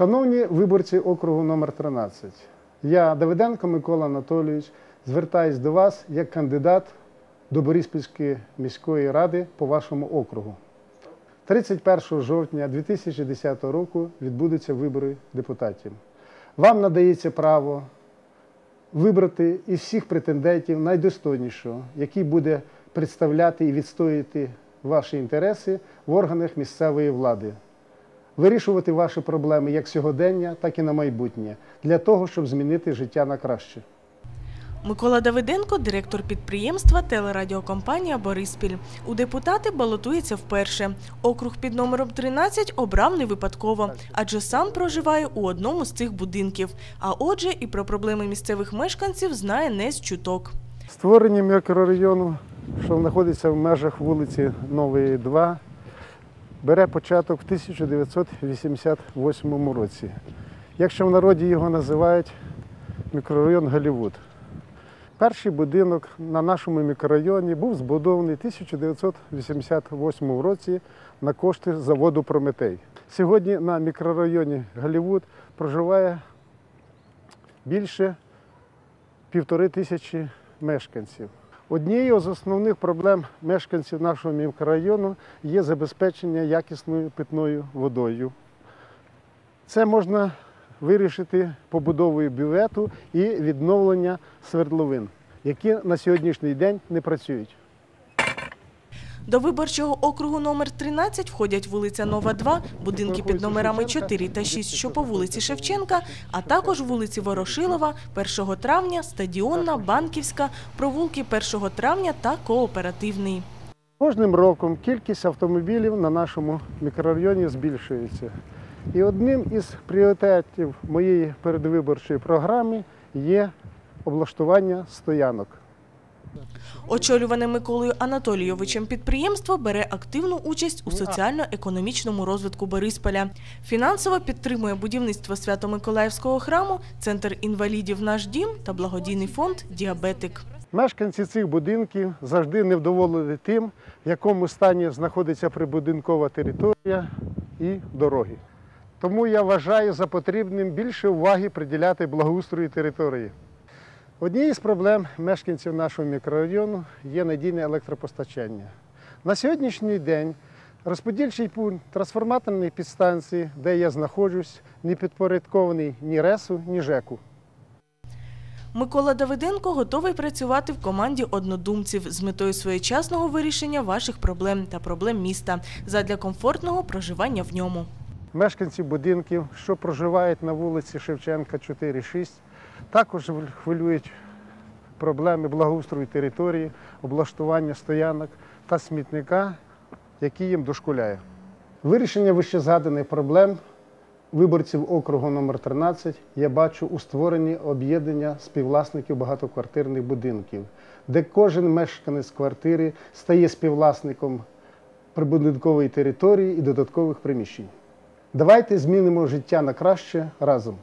Шановні виборці округу номер 13, я Давиденко Микола Анатолійович звертаюсь до вас як кандидат до Бориспільської міської ради по вашому округу. 31 жовтня 2010 року відбудуться вибори депутатів. Вам надається право вибрати із всіх претендентів найдостойнішого, який буде представляти і відстояти ваші інтереси в органах місцевої влади вирішувати ваші проблеми як сьогодення, так і на майбутнє, для того, щоб змінити життя на краще. Микола Давиденко, директор підприємства телерадіокомпанія Бориспіль. У депутати балотується вперше. Округ під номером 13 обрав не випадково, адже сам проживає у одному з цих будинків. А отже, і про проблеми місцевих мешканців знає не з чуток. Створення мікрорайону, що знаходиться в межах вулиці Нової 2, бере початок в 1988 році. Якщо в народі його називають мікрорайон Голлівуд. Перший будинок на нашому мікрорайоні був збудований в 1988 році на кошти заводу Прометей. Сьогодні на мікрорайоні Голлівуд проживає більше півтори тисячі мешканців. Однією з основних проблем мешканців нашого мікрорайону є забезпечення якісною питною водою. Це можна вирішити побудовою бювету і відновлення свердловин, які на сьогоднішній день не працюють. До виборчого округу номер 13 входять вулиця Нова 2, будинки під номерами 4 та 6, що по вулиці Шевченка, а також вулиці Ворошилова, 1 травня, Стадіонна, Банківська, провулки 1 травня та Кооперативний. Кожним роком кількість автомобілів на нашому мікрорайоні збільшується. І одним із пріоритетів моєї передвиборчої програми є облаштування стоянок. Очолюване Миколою Анатолійовичем підприємство бере активну участь у соціально-економічному розвитку Борисполя. Фінансово підтримує будівництво Свято-Миколаївського храму, центр інвалідів «Наш дім» та благодійний фонд Діабетик. Мешканці цих будинків завжди невдоволені тим, в якому стані знаходиться прибудинкова територія і дороги. Тому я вважаю за потрібним більше уваги приділяти благоустрою території. Однією з проблем мешканців нашого мікрорайону є надійне електропостачання. На сьогоднішній день розподільчий пункт трансформаторної підстанції, де я знаходжусь, не підпорядкований ні РЕСу, ні ЖЕКу. Микола Давиденко готовий працювати в команді однодумців з метою своєчасного вирішення ваших проблем та проблем міста задля комфортного проживання в ньому. Мешканці будинків, що проживають на вулиці Шевченка 4-6, також хвилюють проблеми благоустрою території, облаштування стоянок та смітника, який їм дошкуляє. Вирішення вищезгаданих проблем виборців округу номер 13 я бачу у створенні об'єднання співвласників багатоквартирних будинків, де кожен мешканець квартири стає співвласником прибудинкової території і додаткових приміщень. Давайте змінимо життя на краще разом.